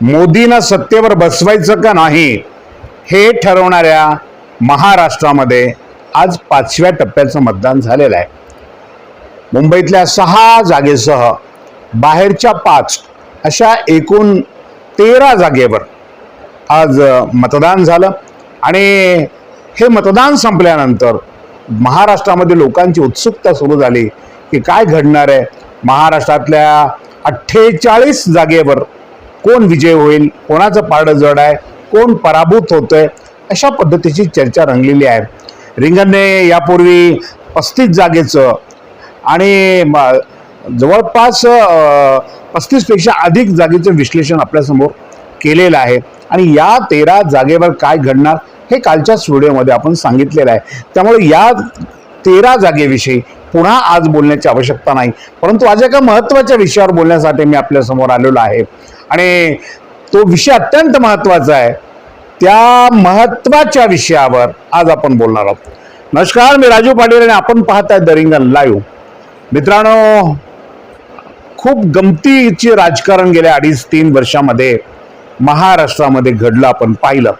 मोदींना सत्तेवर बसवायचं का नाही हे ठरवणाऱ्या महाराष्ट्रामध्ये आज पाचव्या टप्प्याचं मतदान झालेलं आहे. मुंबईतल्या सहा जागेसह बाहेरच्या पाच अशा एकूण तेरा जागेवर आज मतदान झालं. आणि हे मतदान संपल्यानंतर महाराष्ट्रामध्ये लोकांची उत्सुकता सुरू झाली की काय घडणार आहे. महाराष्ट्रातल्या अठ्ठेचाळीस जागेवर कोण विजय होईल कोणाचं पारडं जड आहे कोण पराभूत होतंय अशा पद्धतीची चर्चा रंगलेली आहे. रिंगणने यापूर्वी पस्तीस जागेचं आणि म- जवळपास पस्तीसपेक्षा अधिक जागेचं विश्लेषण आपल्यासमोर केलेलं आहे. आणि या तेरा जागेवर काय घडणार हे कालच्या व्हिडिओमध्ये आपण सांगितलेलं आहे. त्यामुळे या तेरा जागेविषयी पुन्हा आज बोलण्याची आवश्यकता नाही. परंतु आज एका महत्त्वाच्या विषयावर बोलण्यासाठी मी आपल्यासमोर आलेलो आहे. आणि तो विषय अत्यंत महत्त्वाचा आहे. त्या महत्त्वाच्या विषयावर आज आपण बोलणार आहोत. नमस्कार मी राजू पाटील आणि आपण पाहत आहे दरिंगण लाईव्ह. मित्रांनो खूप गमतीचे राजकारण गेल्या अडीच तीन वर्षामध्ये महाराष्ट्रामध्ये घडलं आपण पाहिलं.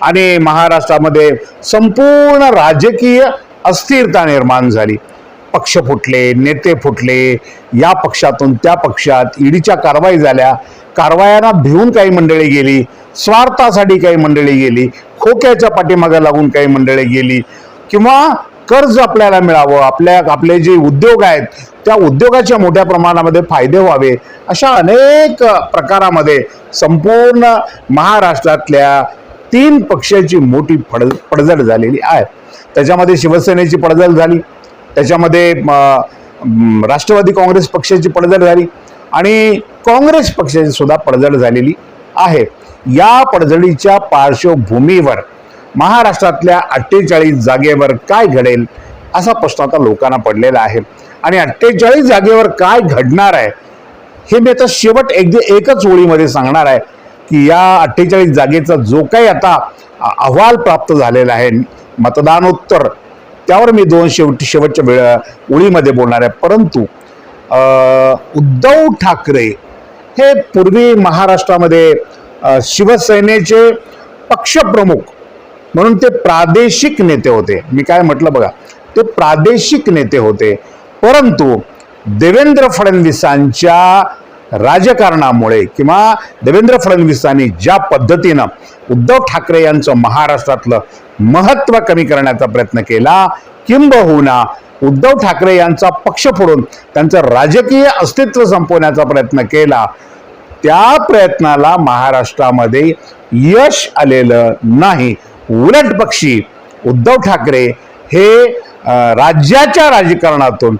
आणि महाराष्ट्रामध्ये संपूर्ण राजकीय अस्थिरता निर्माण झाली. पक्ष फुटले नेते फुटले या पक्षातून त्या पक्षात ईडीच्या कारवाई झाल्या. कारवायांना भिवून काही मंडळी गेली स्वार्थासाठी काही मंडळी गेली खोक्याच्या पाठीमागे लागून काही मंडळी गेली किंवा कर्ज आपल्याला मिळावं आपल्या आपले जे उद्योग आहेत त्या उद्योगाच्या मोठ्या प्रमाणामध्ये फायदे व्हावे अशा अनेक प्रकारामध्ये संपूर्ण महाराष्ट्रातल्या तीन पक्षाची मोठी फड पडझड झालेली आहे. त्याच्यामध्ये शिवसेनेची पडझड झाली त्याच्यामध्ये राष्ट्रवादी काँग्रेस पक्षाची पडझड झाली आणि काँग्रेस पक्षाची सुद्धा पडझड झालेली आहे. या पडझडीच्या पार्श्वभूमीवर महाराष्ट्रातल्या अठ्ठेचाळीस जागेवर काय घडेल असा प्रश्न आता लोकांना पडलेला आहे. आणि अठ्ठेचाळीस जागेवर काय घडणार आहे हे मी आता शेवट एकदा एकच ओळीमध्ये सांगणार आहे की या अठ्ठेचाळीस जागेचा जो काही आता अहवाल प्राप्त झालेला आहे मतदानोत्तर त्यावर मी दोन शेवटी शेवटच्या वेळ ओळीमध्ये बोलणार आहे. परंतु उद्धव ठाकरे हे पूर्वी महाराष्ट्रामध्ये शिवसेनेचे पक्षप्रमुख म्हणून ते प्रादेशिक नेते होते. मी काय म्हटलं बघा ते प्रादेशिक नेते होते. परंतु देवेंद्र फडणवीसांच्या राजकारणामुळे किंवा देवेंद्र फडणवीसांनी ज्या पद्धतीनं उद्धव ठाकरे यांचं महाराष्ट्रातलं महत्त्व कमी करण्याचा प्रयत्न केला किंबहुना उद्धव ठाकरे यांचा पक्ष फोडून त्यांचं राजकीय अस्तित्व संपवण्याचा प्रयत्न केला त्या प्रयत्नाला महाराष्ट्रामध्ये यश आलेलं नाही. उलट पक्षी उद्धव ठाकरे हे राज्याच्या राजकारणातून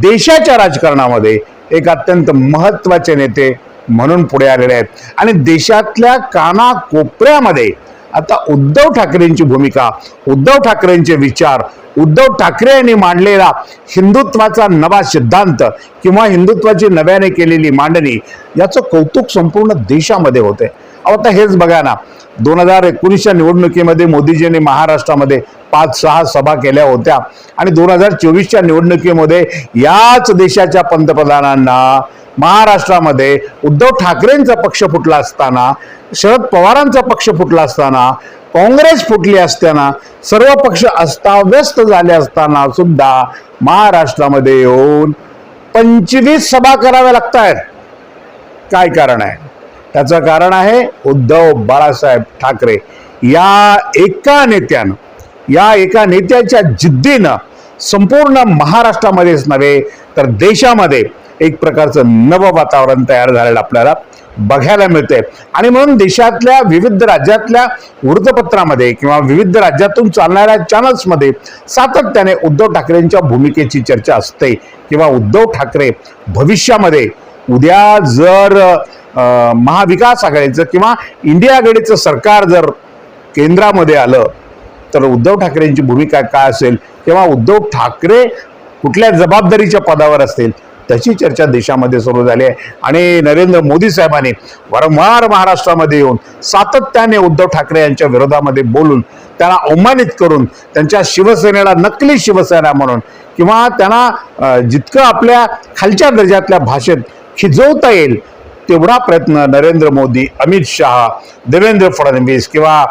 देशाच्या राजकारणामध्ये एक अत्यंत महत्त्वाचे नेते म्हणून पुढे आलेले आहेत. आणि देशातल्या कानाकोपऱ्यामध्ये आता उद्धव ठाकरेंची भूमिका उद्धव ठाकरेंचे विचार उद्धव ठाकरे यांनी मांडलेला हिंदुत्वाचा नवा सिद्धांत किंवा हिंदुत्वाची नव्याने केलेली मांडणी याचं कौतुक संपूर्ण देशामध्ये होते अहो आता हेच बघा ना दोन हजार एकोणीसच्या निवडणुकीमध्ये मोदीजींनी महाराष्ट्रामध्ये पाच सहा सभा केल्या होत्या आणि दोन हजार चोवीसच्या निवडणुकीमध्ये याच देशाच्या पंतप्रधानांना महाराष्ट्रामध्ये उद्धव ठाकरेंचा पक्ष फुटला असताना शरद पवारांचा पक्ष फुटला असताना काँग्रेस फुटली असताना सर्व पक्ष अस्ताव्यस्त झाले असताना सुद्धा महाराष्ट्रामध्ये येऊन पंचवीस सभा कराव्या लागत आहेत काय कारण आहे? त्याचं कारण आहे उद्धव बाळासाहेब ठाकरे. या एका नेत्यानं या एका नेत्याच्या जिद्दीनं संपूर्ण महाराष्ट्रामध्येच नव्हे तर देशामध्ये एक प्रकारचं नवं वातावरण तयार झालेलं आपल्याला बघायला मिळते आणि म्हणून देशातल्या विविध राज्यातल्या वृत्तपत्रामध्ये किंवा विविध राज्यातून चालणाऱ्या चॅनल्समध्ये सातत्याने उद्धव ठाकरेंच्या भूमिकेची चर्चा असते किंवा उद्धव ठाकरे भविष्यामध्ये उद्या जर महाविकास आघाडीचं किंवा इंडिया आघाडीचं सरकार जर केंद्रामध्ये आलं तर उद्धव ठाकरेंची भूमिका काय असेल? किंवा उद्धव ठाकरे कुठल्या जबाबदारीच्या पदावर असतील? त्याची चर्चा देशामध्ये सुरू झाली आहे. आणि नरेंद्र मोदी साहेबांनी वारंवार महाराष्ट्रामध्ये येऊन सातत्याने उद्धव ठाकरे यांच्या विरोधामध्ये बोलून त्यांना अवमानित करून त्यांच्या शिवसेनेला नकली शिवसेना म्हणून किंवा त्यांना जितकं आपल्या खालच्या दर्जातल्या भाषेत खिजवता येईल तेवढा प्रयत्न नरेंद्र मोदी अमित शहा देवेंद्र फडणवीस किंवा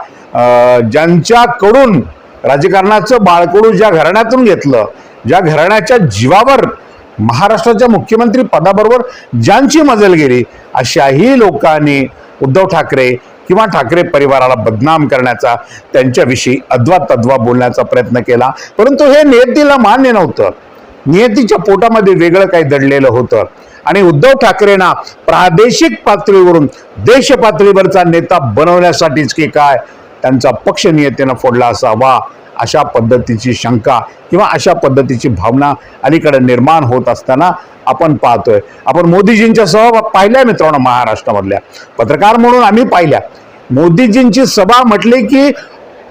ज्यांच्याकडून राजकारणाचं बाळकडू ज्या घराण्यातून घेतलं ज्या घराण्याच्या जीवावर महाराष्ट्राच्या मुख्यमंत्री पदाबरोबर ज्यांची मजल गेली अशाही लोकांनी उद्धव ठाकरे किंवा ठाकरे परिवाराला बदनाम करण्याचा त्यांच्याविषयी अद्वा तद्वा बोलण्याचा प्रयत्न केला. परंतु हे नियतीला मान्य नव्हतं. नियतीच्या पोटामध्ये वेगळं काही दडलेलं होतं. आणि उद्धव ठाकरेंना प्रादेशिक पातळीवरून देश पातळीवरचा नेता बनवण्यासाठीच की काय त्यांचा पक्ष नियतीनं फोडला असावा. अशा पद्धतीची शंका किंवा अशा पद्धतीची भावना अलीकडे निर्माण होत असताना आपण पाहतोय. आपण मोदीजींच्या सभा पाहिल्या मित्रांनो महाराष्ट्रामधल्या. पत्रकार म्हणून आम्ही पाहिल्या. मोदीजींची सभा म्हटली की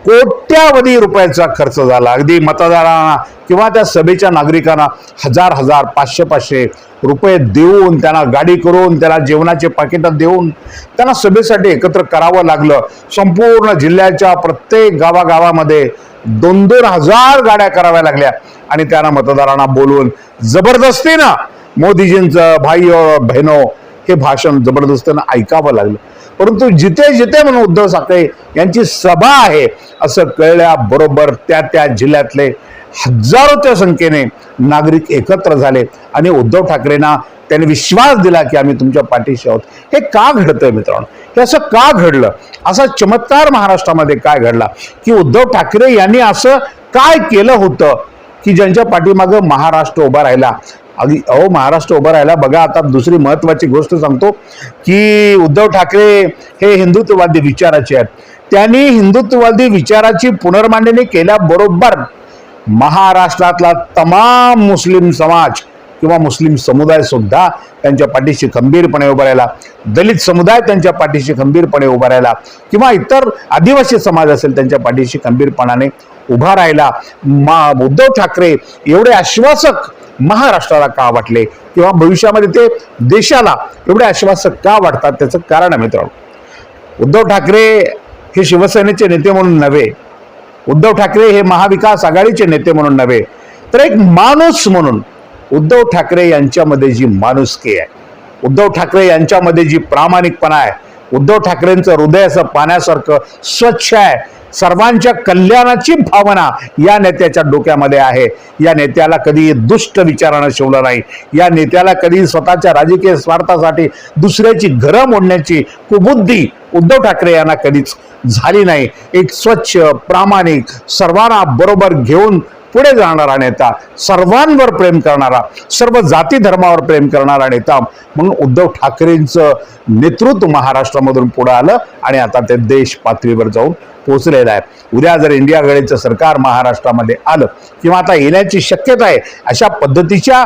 कोट्यावधी रुपयाचा खर्च झाला. अगदी मतदारांना किंवा त्या सभेच्या नागरिकांना हजार हजार पाचशे पाचशे रुपये देऊन त्यांना गाडी करून त्याला जेवणाचे पाकिटं देऊन त्यांना सभेसाठी एकत्र करावं लागलं. संपूर्ण जिल्ह्याच्या प्रत्येक गावागावामध्ये दोन दोन हजार गाड्या कराव्या लागल्या. आणि त्यांना मतदारांना बोलवून जबरदस्तीनं मोदीजींचं भाई और बहिनो हे भाषण जबरदस्तीनं ऐकावं लागलं. परंतु जिथे जिथे म्हणून उद्धव ठाकरे यांची सभा आहे असं कळल्याबरोबर त्या त्या जिल्ह्यातले हजारोच्या संख्येने नागरिक एकत्र झाले. आणि उद्धव ठाकरेंना त्यांनी विश्वास दिला की आम्ही तुमच्या पाठीशी आहोत. हे का घडतंय मित्रांनो? हे असं का घडलं? असा चमत्कार महाराष्ट्रामध्ये काय घडला? की उद्धव ठाकरे यांनी असं काय केलं होतं की ज्यांच्या पाठीमागं महाराष्ट्र उभा राहिला? अगदी अहो महाराष्ट्र उभा राहिला. बघा आता दुसरी महत्वाची गोष्ट सांगतो की उद्धव ठाकरे हे हिंदुत्ववादी विचाराचे आहेत. त्यांनी हिंदुत्ववादी विचाराची पुनर्मांडणी केल्याबरोबर महाराष्ट्रातला तमाम मुस्लिम समाज किंवा मुस्लिम समुदाय सुद्धा त्यांच्या पाठीशी खंबीरपणे उभा राहिला. दलित समुदाय त्यांच्या पाठीशी खंबीरपणे उभा राहिला. किंवा इतर आदिवासी समाज असेल त्यांच्या पाठीशी खंबीरपणाने उभा राहिला. मा उद्धव ठाकरे एवढे आश्वासक महाराष्ट्राला का वाटले? किंवा भविष्यामध्ये ते देशाला एवढे आश्वासक का वाटतात? त्याचं कारण आहे मित्रांनो. उद्धव ठाकरे हे शिवसेनेचे नेते म्हणून नव्हे. उद्धव ठाकरे हे महाविकास आघाडीचे नेते म्हणून नव्हे. तर एक माणूस म्हणून उद्धव ठाकरे यांच्यामध्ये जी माणुसकी आहे उद्धव ठाकरे यांच्यामध्ये जी प्रामाणिकपणा आहे उद्धव ठाकरेंचं हृदय असं पाण्यासारखं स्वच्छ आहे. सर्वांच्या कल्याणाची भावना या नेत्याच्या डोक्यामध्ये आहे. या नेत्याला कधी दुष्ट विचारानं शिवलं नाही. या नेत्याला कधी स्वतःच्या राजकीय स्वार्थासाठी दुसऱ्याची घरं मोडण्याची कुबुद्धी उद्धव ठाकरे यांना कधीच झाली नाही. एक स्वच्छ प्रामाणिक सर्वांना बरोबर घेऊन पुढे जाणारा नेता सर्वांवर प्रेम करणारा सर्व जाती धर्मावर प्रेम करणारा नेता. म्हणून उद्धव ठाकरेंचं नेतृत्व महाराष्ट्रामधून पुढं आलं आणि आता ते देश पातळीवर जाऊन पोहोचलेलं आहे. उद्या जर इंडिया आघाडीचं सरकार महाराष्ट्रामध्ये आलं किंवा आता येण्याची शक्यता आहे अशा पद्धतीच्या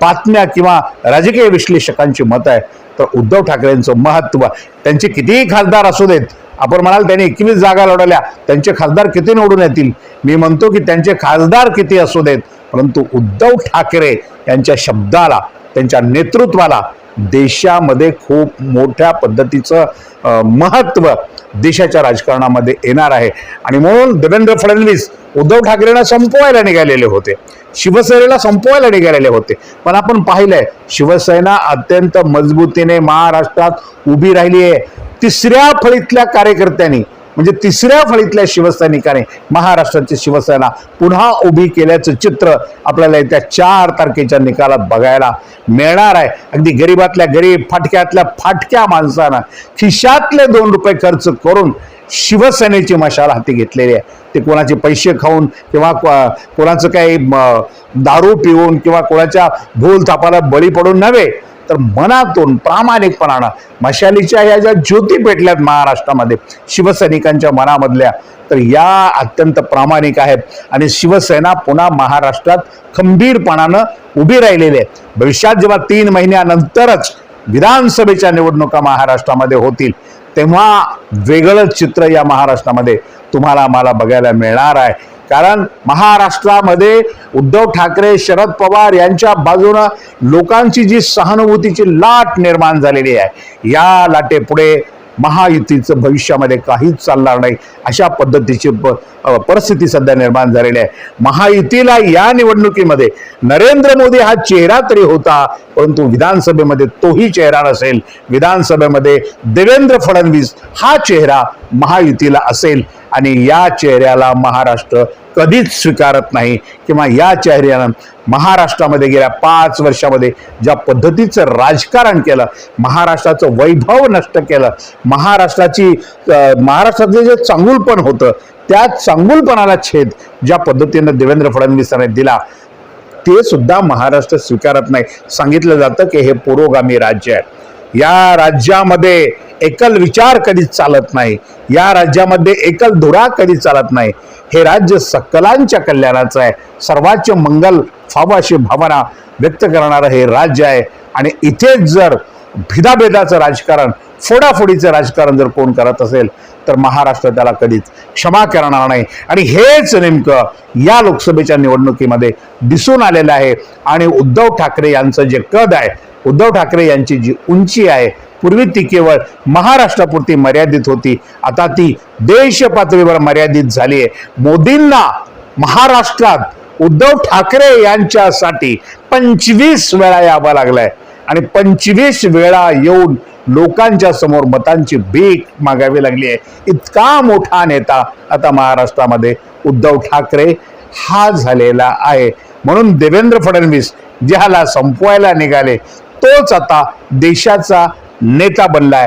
बातम्या किंवा राजकीय विश्लेषकांची मत आहे तर उद्धव ठाकरेंचं महत्त्व त्यांचे कितीही खासदार असू देत आपण म्हणाल त्यांनी एकवीस जागा लढवल्या त्यांचे खासदार किती निवडून येतील? मी म्हणतो की त्यांचे खासदार किती असू देत? परंतु उद्धव ठाकरे यांच्या शब्दाला त्यांच्या नेतृत्वाला देशामध्ये खूप मोठ्या पद्धतीचं महत्त्व देशाच्या राजकारणामध्ये येणार आहे. आणि म्हणून देवेंद्र फडणवीस उद्धव ठाकरेंना संपवायला निघालेले होते. शिवसेनेला संपवायला निघालेले होते. पण आपण पाहिलंय शिवसेना अत्यंत मजबूतीने महाराष्ट्रात उभी राहिली आहे तिसऱ्या फळीतल्या कार्यकर्त्यांनी म्हणजे तिसऱ्या फळीतल्या शिवसैनिकाने महाराष्ट्राची शिवसेना पुन्हा उभी केल्याचं चित्र आपल्याला येत्या चार तारखेच्या निकालात बघायला मिळणार आहे. अगदी गरीबातल्या गरीब फाटक्यातल्या फाटक्या माणसानं खिशातले दोन रुपये खर्च करून शिवसेनेची मशाल हाती घेतलेली आहे. ते कोणाचे पैसे खाऊन किंवा कोणाचं काही दारू पिऊन किंवा कोणाच्या भूल थापाला बळी पडून नव्हे तर मनातून प्रामाणिकपणानं मशालीच्या ह्या ज्या ज्योती पेटल्यात महाराष्ट्रामध्ये शिवसैनिकांच्या मनामधल्या तर या अत्यंत प्रामाणिक आहेत. आणि शिवसेना पुन्हा महाराष्ट्रात खंबीरपणानं उभी राहिलेली आहे. भविष्यात जेव्हा तीन महिन्यानंतरच विधानसभेच्या निवडणुका महाराष्ट्रामध्ये होतील तेव्हा वेगळं चित्र या महाराष्ट्रामध्ये तुम्हाला मला बघायला मिळणार आहे. कारण महाराष्ट्रामध्ये उद्धव ठाकरे शरद पवार यांच्या बाजूनं लोकांची जी सहानुभूतीची लाट निर्माण झालेली आहे या लाटेपुढे महायुतीचं भविष्यामध्ये काहीच चालणार नाही. अशा पद्धतीची प- परिस्थिती सध्या निर्माण झालेली आहे. महायुतीला या निवडणुकीमध्ये नरेंद्र मोदी हा चेहरा तरी होता परंतु विधानसभेमध्ये तोही चेहरा नसेल. विधानसभेमध्ये देवेंद्र फडणवीस हा चेहरा महायुतीला असेल आणि या चेहऱ्याला महाराष्ट्र कधीच स्वीकारत नाही किंवा या चेहऱ्यानं महाराष्ट्रामध्ये गेल्या पाच वर्षामध्ये ज्या पद्धतीचं राजकारण केलं महाराष्ट्राचं वैभव नष्ट केलं महाराष्ट्राची अं, महाराष्ट्रातलं जे चांगुलपण होतं त्या चांगुलपणाला छेद ज्या पद्धतीनं देवेंद्र फडणवीसांनी दिला ते सुद्धा महाराष्ट्र स्वीकारत नाही. सांगितलं जातं की हे पुरोगामी राज्य आहे. या राज्यामध्ये एकल विचार कधीच चालत नाही. या राज्यामध्ये एकल धुरा कधी चालत नाही. हे राज्य सकलांच्या कल्याणाचं आहे. सर्वांचे मंगल फावं अशी भावना व्यक्त करणारं हे राज्य आहे. आणि इथेच जर भिदाभेदाचं राजकारण फोडाफोडीचं राजकारण जर कोण करत असेल तर महाराष्ट्र त्याला कधीच क्षमा करणार नाही. आणि हेच नेमकं या लोकसभेच्या निवडणुकीमध्ये दिसून आलेलं आहे. आणि उद्धव ठाकरे यांचं जे कद आहे उद्धव ठाकरे यांची जी उंची आहे पूर्वी ती केवळ महाराष्ट्रापुरती मर्यादित होती. आता ती देश पातळीवर मर्यादित झाली आहे. मोदींना महाराष्ट्रात उद्धव ठाकरे यांच्यासाठी पंचवीस वेळा यावा लागलाय. आणि पंचवीस वेळा येऊन लोकांच्या समोर मतांची भीक मागावी लागली आहे. इतका मोठा नेता आता महाराष्ट्रामध्ये उद्धव ठाकरे हा झालेला आहे. म्हणून देवेंद्र फडणवीस ज्याला संपवायला निघाले तोच आता देशाचा नेता बनलाय.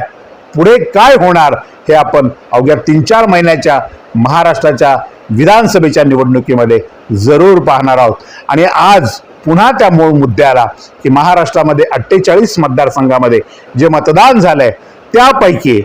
पुढे काय होणार हे आपण अवघ्या तीन चार महिन्याच्या महाराष्ट्राच्या विधानसभेच्या निवडणुकीमध्ये जरूर पाहणार आहोत. आणि आज पुन्हा त्या मूळ मुद्द्याला की महाराष्ट्रामध्ये अठ्ठेचाळीस मतदारसंघामध्ये जे मतदान झालंय त्यापैकी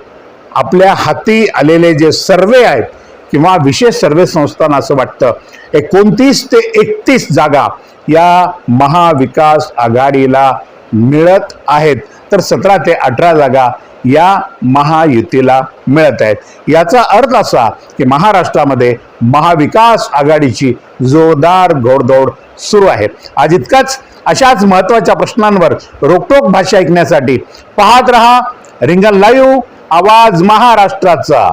आपल्या हाती आलेले जे सर्वे आहेत किंवा विशेष सर्वे संस्थांना असं वाटतं एकोणतीस ते एकतीस जागा या महाविकास आघाडीला मिळत आहेत. तर सतरा ते अठरा जागा या महायुतीला मिळत आहेत. याचा अर्थ असा की महाराष्ट्रामध्ये महाविकास आघाडीची जोरदार घोडदौड सुरू आहे. आज इतकाच अशाच महत्त्वाच्या प्रश्नांवर रोकटोक भाषा ऐकण्यासाठी पाहत रहा रिंगण लाईव्ह आवाज महाराष्ट्राचा.